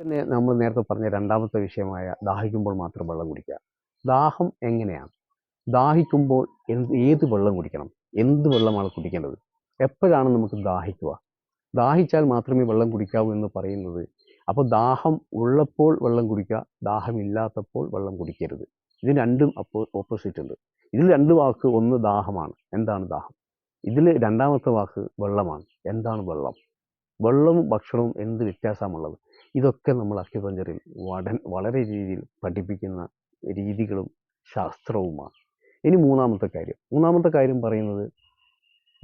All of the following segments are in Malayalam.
തന്നെ നമ്മൾ നേരത്തെ പറഞ്ഞ രണ്ടാമത്തെ വിഷയമായ ദാഹിക്കുമ്പോൾ മാത്രം വെള്ളം കുടിക്കുക. ദാഹം എങ്ങനെയാണ്? ദാഹിക്കുമ്പോൾ എന്ത് ഏത് വെള്ളം കുടിക്കണം? എന്ത് വെള്ളമാണ് കുടിക്കേണ്ടത്? എപ്പോഴാണ് നമുക്ക് ദാഹിക്കുക? ദാഹിച്ചാൽ മാത്രമേ വെള്ളം കുടിക്കാവൂ എന്ന് പറയുന്നത്. അപ്പോൾ ദാഹം ഉള്ളപ്പോൾ വെള്ളം കുടിക്കുക ദാഹമില്ലാത്തപ്പോൾ വെള്ളം കുടിക്കരുത്. ഇത് രണ്ടും അപ്പോൾ ഓപ്പോസിറ്റ് ഉണ്ട്. ഇതിൽ രണ്ട് വാക്ക് ഒന്ന് ദാഹമാണ്. എന്താണ് ദാഹം? ഇതിൽ രണ്ടാമത്തെ വാക്ക് വെള്ളമാണ്. എന്താണ് വെള്ളം? വെള്ളവും ഭക്ഷണവും എന്ത് വ്യത്യാസമുള്ളത് ഇതൊക്കെ നമ്മൾ അക്യുപഞ്ചറിൽ വടൻ വളരെ രീതിയിൽ പഠിപ്പിക്കുന്ന രീതികളും ശാസ്ത്രവുമാണ്. ഇനി മൂന്നാമത്തെ കാര്യം. മൂന്നാമത്തെ കാര്യം പറയുന്നത്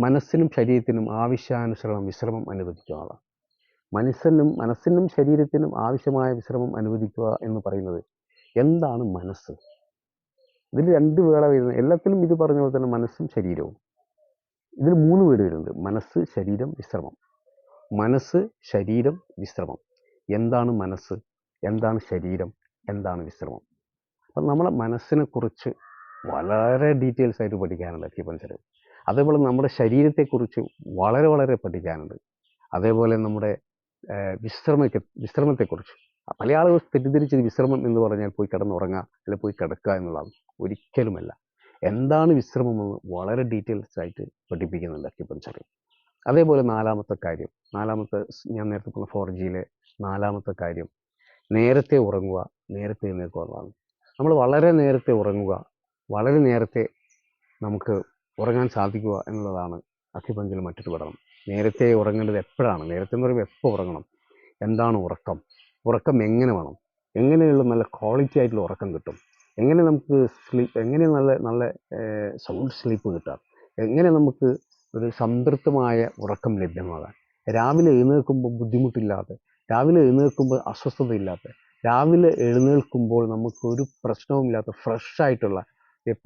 മനസ്സിനും ശരീരത്തിനും ആവശ്യാനുസരണം വിശ്രമം അനുവദിക്കുകയാണ് മനസ്സിനും മനസ്സിനും ശരീരത്തിനും ആവശ്യമായ വിശ്രമം അനുവദിക്കുക എന്ന് പറയുന്നത് എന്താണ് മനസ്സ്? ഇതിൽ രണ്ട് വേള വരുന്നത് എല്ലാത്തിലും ഇത് പറഞ്ഞ പോലെ തന്നെ മനസ്സും ശരീരവും. ഇതിൽ മൂന്ന് വീട് വരുന്നുണ്ട്. മനസ്സ് ശരീരം വിശ്രമം. മനസ്സ് ശരീരം വിശ്രമം. എന്താണ് മനസ്സ് എന്താണ് ശരീരം എന്താണ് വിശ്രമം. അപ്പം നമ്മളെ മനസ്സിനെ കുറിച്ച് വളരെ ഡീറ്റെയിൽസ് ആയിട്ട് പഠിക്കാനുണ്ട് അക്യുപഞ്ചർ അതേപോലെ നമ്മുടെ ശരീരത്തെക്കുറിച്ച് വളരെ വളരെ പഠിക്കാനുണ്ട്. അതേപോലെ നമ്മുടെ വിശ്രമത്തെ വിശ്രമത്തെക്കുറിച്ച് പല ആളുകൾ തെറ്റിദ്ധരിച്ചത് വിശ്രമം എന്ന് പറഞ്ഞാൽ പോയി കിടന്നുറങ്ങുക അല്ലെങ്കിൽ പോയി കിടക്കുക എന്നുള്ളതാണ്. ഒരിക്കലുമല്ല. എന്താണ് വിശ്രമം എന്ന് വളരെ ഡീറ്റെയിൽസ് ആയിട്ട് പഠിപ്പിക്കുന്നുണ്ട് അക്യുപഞ്ചറിൽ അതേപോലെ നാലാമത്തെ കാര്യം. നാലാമത്തെ ഞാൻ നേരത്തെ പറഞ്ഞ ഫോർ ജിയിലെ നാലാമത്തെ കാര്യം. നേരത്തെ ഉറങ്ങുക നേരത്തെ എഴുന്നേൽക്കുക എന്നതാണ് നമ്മൾ വളരെ നേരത്തെ ഉറങ്ങുക വളരെ നേരത്തെ നമുക്ക് ഉറങ്ങാൻ സാധിക്കുക എന്നുള്ളതാണ് അക്യുപഞ്ചറിൽ മറ്റൊരു പഠനം. നേരത്തെ ഉറങ്ങേണ്ടത് എപ്പോഴാണ്? നേരത്തെ എന്ന് പറയുമ്പോൾ എപ്പോൾ ഉറങ്ങണം? എന്താണ് ഉറക്കം? ഉറക്കം എങ്ങനെ വേണം? എങ്ങനെയുള്ള നല്ല ക്വാളിറ്റി ആയിട്ടുള്ള ഉറക്കം കിട്ടും? എങ്ങനെ നമുക്ക് സ്ലീപ്പ് എങ്ങനെ നല്ല നല്ല സൗണ്ട് സ്ലീപ്പ് കിട്ടാം? എങ്ങനെ നമുക്ക് ഒരു സംതൃപ്തമായ ഉറക്കം ലഭ്യമാകാൻ? രാവിലെ എഴുന്നേൽക്കുമ്പോൾ ബുദ്ധിമുട്ടില്ലാതെ രാവിലെ എഴുന്നേൽക്കുമ്പോൾ അസ്വസ്ഥതയില്ലാത്ത രാവിലെ എഴുന്നേൽക്കുമ്പോൾ നമുക്ക് ഒരു പ്രശ്നവുമില്ലാത്ത ഫ്രഷ് ആയിട്ടുള്ള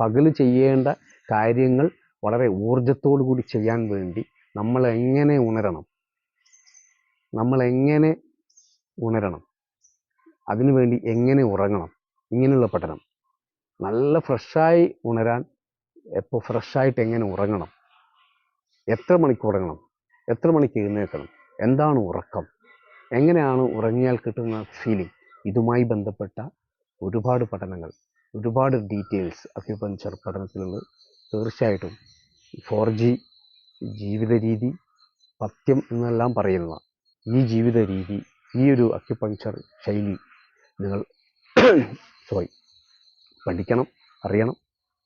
പകൽ ചെയ്യേണ്ട കാര്യങ്ങൾ വളരെ ഊർജത്തോടു കൂടി ചെയ്യാൻ വേണ്ടി നമ്മൾ എങ്ങനെ ഉണരണം? നമ്മൾ എങ്ങനെ ഉണരണം? അതിനുവേണ്ടി എങ്ങനെ ഉറങ്ങണം? ഇങ്ങനെയുള്ള പഠനം. നല്ല ഫ്രഷായി ഉണരാൻ എപ്പോൾ ഫ്രഷായിട്ട് എങ്ങനെ ഉറങ്ങണം? എത്ര മണിക്ക് ഉറങ്ങണം? എത്ര മണിക്ക് എഴുന്നേൽക്കണം? എന്താണ് ഉറക്കം? എങ്ങനെയാണ് ഉറങ്ങിയാൽ കിട്ടുന്ന ഫീലിംഗ് ഇതുമായി ബന്ധപ്പെട്ട ഒരുപാട് പഠനങ്ങൾ ഒരുപാട് ഡീറ്റെയിൽസ് അക്യുപഞ്ചർ പഠനത്തിലുള്ളത് തീർച്ചയായിട്ടും ഫോർ ജി ജീവിത രീതി പത്യം എന്നെല്ലാം പറയുന്ന ഈ ജീവിത രീതി ഈ ഒരു അക്യുപഞ്ചർ ശൈലി നിങ്ങൾ സോറി പഠിക്കണം അറിയണം.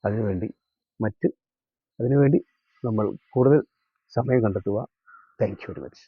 അതിനുവേണ്ടി മറ്റ് അതിനുവേണ്ടി നമ്മൾ കൂടുതൽ സമയം കണ്ടെത്തുക. Thank you very much